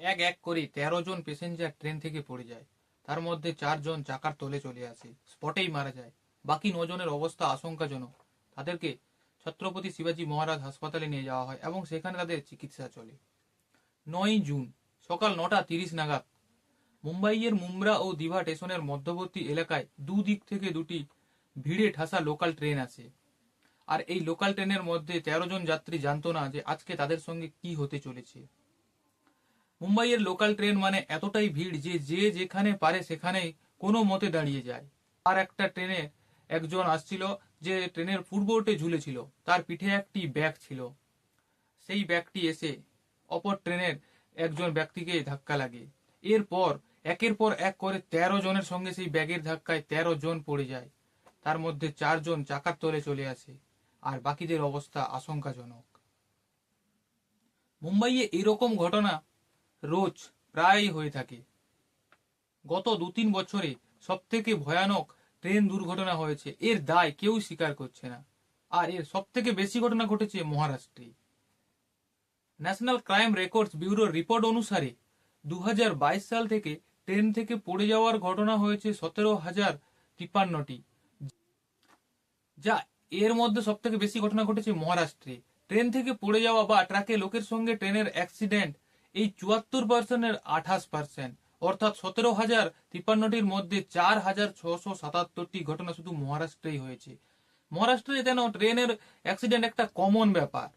এক এক করে তেরো জন প্যাসেঞ্জার ট্রেন থেকে পড়ে যায়। তার মধ্যে চারজন চাকার তলে চলে আসে, স্পটেই মারা যায়। বাকি নজনের অবস্থা আশঙ্কাজনক। তাদেরকে ছত্রপতি শিবাজী মহারাজ হাসপাতালে নিয়ে যাওয়া হয় এবং সেখানে তাদের চিকিৎসা চলে। নয় জুন, সকাল নটা তিরিশ নাগাদ, মুম্বাইয়ের মুমরা ও দিভা স্টেশনের মধ্যবর্তী এলাকায় দুদিক থেকে দুটি ভিড়ে ঠাসা লোকাল ট্রেন আসে। আর এই লোকাল ট্রেনের মধ্যে তেরো জন যাত্রী জানতো না যে আজকে তাদের সঙ্গে কি হতে চলেছে। মুম্বাইয়ের লোকাল ট্রেন মানে এতটাই ভিড় যে যে যেখানে পারে সেখানেই কোনো মতে দাঁড়িয়ে যায়। আর একটা ট্রেনে একজন আসছিল যে ট্রেনের পূর্বটে ঝুলেছিল, তার পিঠে একটি ব্যাগ ছিল। সেই ব্যাগটি এসে অপর ট্রেনের একজন ব্যক্তিকে ধাক্কা লাগে। এরপর, একের পর এক করে তেরো জনের সঙ্গে সেই ব্যাগের ধাক্কায় তেরো জন পড়ে যায়। তার মধ্যে চারজন চাকার তলে চলে আসে, আর বাকিদের অবস্থা আশঙ্কাজনক। মুম্বাইয়ে এরকম ঘটনা রোজ প্রায়ই হয়ে থাকে। গত দু তিন বছরে সব থেকে ভয়ানক ট্রেন দুর্ঘটনা হয়েছে। এর দায় কেউ স্বীকার করছে না। আর এর সব থেকে বেশি ঘটনা ঘটেছে মহারাষ্ট্রে। ন্যাশনাল ক্রাইম রেকর্ডস ব্যুরোর রিপোর্ট অনুসারে দু হাজার বাইশ সাল থেকে ট্রেন থেকে পড়ে যাওয়ার ঘটনা হয়েছে সতেরো হাজার তিপ্পান্নটি, যা এর মধ্যে সব থেকে বেশি ঘটনা ঘটেছে মহারাষ্ট্রে। ট্রেন থেকে পড়ে যাওয়া বা ট্রাকে লোকের সঙ্গে ট্রেনের অ্যাক্সিডেন্ট এই চুয়াত্তর পার্সেন্টের আঠাশ পার্সেন্ট, অর্থাৎ সতেরো হাজার তিপ্পান্নটির মধ্যে চার হাজার ছশো সাতাত্তরটি ঘটনা শুধু মহারাষ্ট্রেই হয়েছে। মহারাষ্ট্রে যেন ট্রেনের অ্যাক্সিডেন্ট একটা কমন ব্যাপার।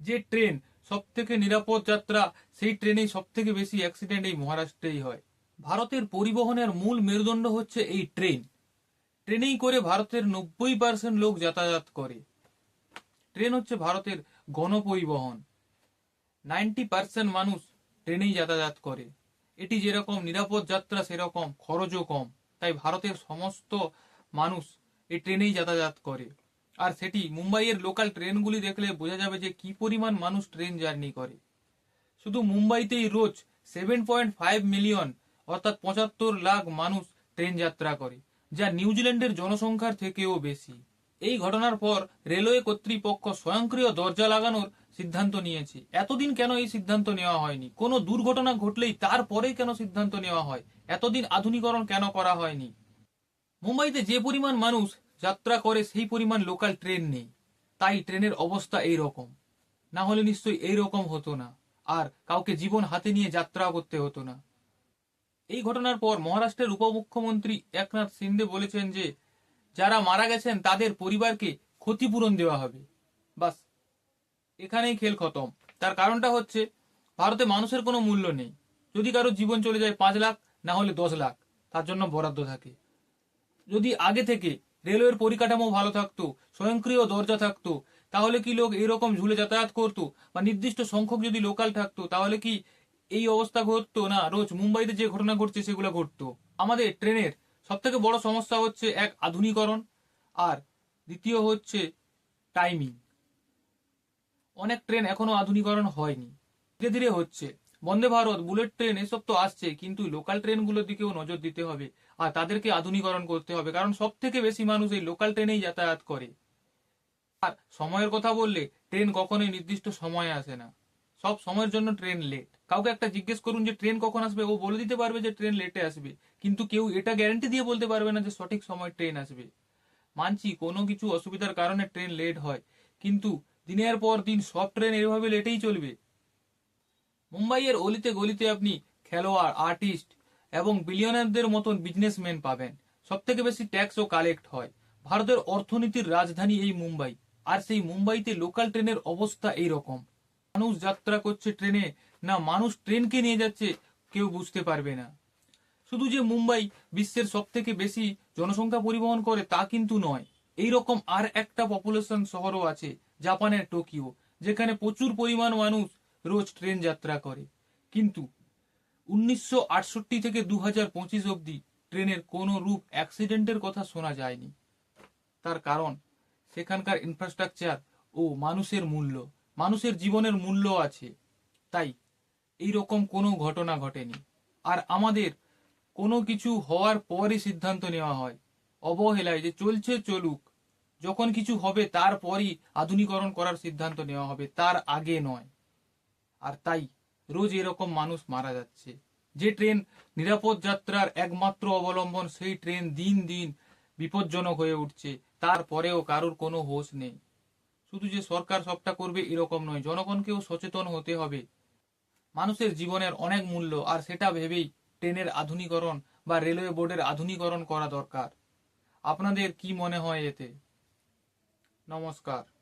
যে ট্রেন সব থেকে নিরাপদ যাত্রা, সেই ট্রেনেই সব থেকে বেশি অ্যাক্সিডেন্ট এই মহারাষ্ট্রেই হয়। ভারতের পরিবহনের মূল মেরুদণ্ড হচ্ছে এই ট্রেন। ট্রেনেই করে ভারতের নব্বই পার্সেন্ট লোক যাতায়াত করে। ট্রেন হচ্ছে ভারতের গণপরিবহন। নাইনটি পার্সেন্ট মানুষ ট্রেনেই যাতায়াত করে। এটি যেরকম নিরাপদ যাত্রা, সেরকম খরচও কম। তাই ভারতের সমস্ত মানুষ এই ট্রেনেই যাতায়াত করে। আর সেটি মুম্বাইয়ের লোকাল ট্রেনগুলি দেখলে বোঝা যাবে যে কি পরিমাণ মানুষ ট্রেন জার্নি করে। শুধু মুম্বাইতেই রোজ সেভেন পয়েন্ট ফাইভ মিলিয়ন, অর্থাৎ পঁচাত্তর লাখ মানুষ ট্রেন যাত্রা করে, যা নিউজিল্যান্ডের জনসংখ্যার থেকেও বেশি। এই ঘটনার পর রেলওয়ে কর্তৃপক্ষ স্বয়ংক্রিয় দরজা লাগানোর সিদ্ধান্ত নিয়েছে। এতদিন কেন এই সিদ্ধান্ত নেওয়া হয়নি? কোনো দুর্ঘটনা ঘটলেই তারপরেই কেন সিদ্ধান্ত নেওয়া হয়? এতদিন আধুনিকরণ কেন করা হয়নি? মুম্বাইতে যে পরিমাণ মানুষ যাত্রা করে, সেই পরিমাণ লোকাল ট্রেন নেই। তাই ট্রেনের অবস্থা এই রকম না হলে নিশ্চয়ই এই রকম হতো না। আর কাউকে জীবন হাতে নিয়ে যাত্রা করতে হতো না। এই ঘটনার পর মহারাষ্ট্রের উপমুখ্যমন্ত্রী একনাথ সিন্দে বলেছেন যে, যারা মারা গেছেন, তাদের পরিবারকে ক্ষতিপূরণ দেওয়া হবে। বাস এখানেই খেল খতম। তার কারণটা হচ্ছে, ভারতে মানুষের কোনো মূল্য নেই। যদি কারও জীবন চলে যায় পাঁচ লাখ, না হলে দশ লাখ, তার জন্য বরাদ্দ থাকে। যদি আগে থেকে রেলওয়ের পরিকাঠামো ভালো থাকতো, স্বয়ংক্রিয় দরজা থাকতো, তাহলে কি লোক এরকম ঝুলে যাতায়াত করতো? বা নির্দিষ্ট সংখ্যক যদি লোকাল থাকতো, তাহলে কি এই অবস্থা ঘটতো? না, রোজ মুম্বাইতে যে ঘটনা ঘটছে, সেগুলো ঘটতো। আমাদের ট্রেনের সব থেকে বড় সমস্যা হচ্ছে এক আধুনিকরণ, আর দ্বিতীয় হচ্ছে টাইমিং। অনেক ট্রেন এখনও আধুনিকরণ হয়নি। ধীরে ধীরে হচ্ছে। বন্দে ভারত, বুলেট ট্রেন এসব তো আসছে, কিন্তু লোকাল ট্রেনগুলোর দিকেও নজর দিতে হবে। আর তাদেরকে আধুনিকরণ করতে হবে, কারণ সব থেকে বেশি মানুষ এই লোকাল ট্রেনেই যাতায়াত করে। আর সময়ের কথা বললে ট্রেন কখনোই নির্দিষ্ট সময়ে আসে না। সব সময়ের জন্য ট্রেন লেট কাউকে একটা জিজ্ঞেস করুন যে ট্রেন কখন আসবে, ও বলে দিতে পারবে যে ট্রেন লেটে আসবে। কিন্তু কেউ এটা গ্যারান্টি দিয়ে বলতে পারবে না যে সঠিক সময় ট্রেন আসবে। মানছি কোনো কিছু অসুবিধার কারণে ট্রেন লেট হয়। কিন্তু দিনের পর দিন সব ট্রেন এভাবে লেটেই চলবে। মুম্বাইয়ের অলিতে গলিতে আপনি খেলোয়াড়, আর্টিস্ট এবং বিলিয়নারদের মতন বিজনেসম্যান পাবেন। সব থেকে বেশি ট্যাক্সও কালেক্ট হয়। ভারতের অর্থনীতির রাজধানী এই মুম্বাই। আর সেই মুম্বাইতে লোকাল ট্রেনের অবস্থা এই রকম মানুষ যাত্রা করছে ট্রেনে, না মানুষ ট্রেনকে নিয়ে যাচ্ছে কেউ বুঝতে পারবে না। শুধু যে মুম্বাই বিশ্বের সব থেকে বেশি জনসংখ্যা পরিবহন করে তা কিন্তু নয়। এই রকম আর একটা পপুলেশন শহরও আছে জাপানের টোকিও যেখানে প্রচুর পরিমাণ মানুষ রোজ ট্রেন যাত্রা করে। কিন্তু উনিশশো আটষট্টি থেকে দু হাজার পঁচিশ অব্দি ট্রেনের কোনো রূপ অ্যাক্সিডেন্টের কথা শোনা যায়নি। তার কারণ, সেখানকার ইনফ্রাস্ট্রাকচার ও মানুষের মূল্য, মানুষের জীবনের মূল্য আছে। তাই এই রকম কোনো ঘটনা ঘটেনি। আর আমাদের কোনো কিছু হওয়ার পরই সিদ্ধান্ত নেওয়া হয়। অবহেলায় যে চলছে চলুক, যখন কিছু হবে তারপরই আধুনিকরণ করার সিদ্ধান্ত নেওয়া হবে, তার আগে নয়। আর তাই রোজ এরকম মানুষ মারা যাচ্ছে। যে ট্রেন নিরাপদ যাত্রার একমাত্র অবলম্বন, সেই ট্রেন দিন দিন বিপজ্জনক হয়ে উঠছে। তারপরেও কারোর কোনো হোশ নেই। শুধু যে সরকার সবটা করবে এরকম নয়, জনগণকেও সচেতন হতে হবে। মানুষের জীবনের অনেক মূল্য, আর সেটা ভেবেই ট্রেনের আধুনিকরণ বা রেলওয়ে বোর্ডের আধুনিকরণ করা দরকার। আপনাদের কি মনে হয় এতে? নমস্কার।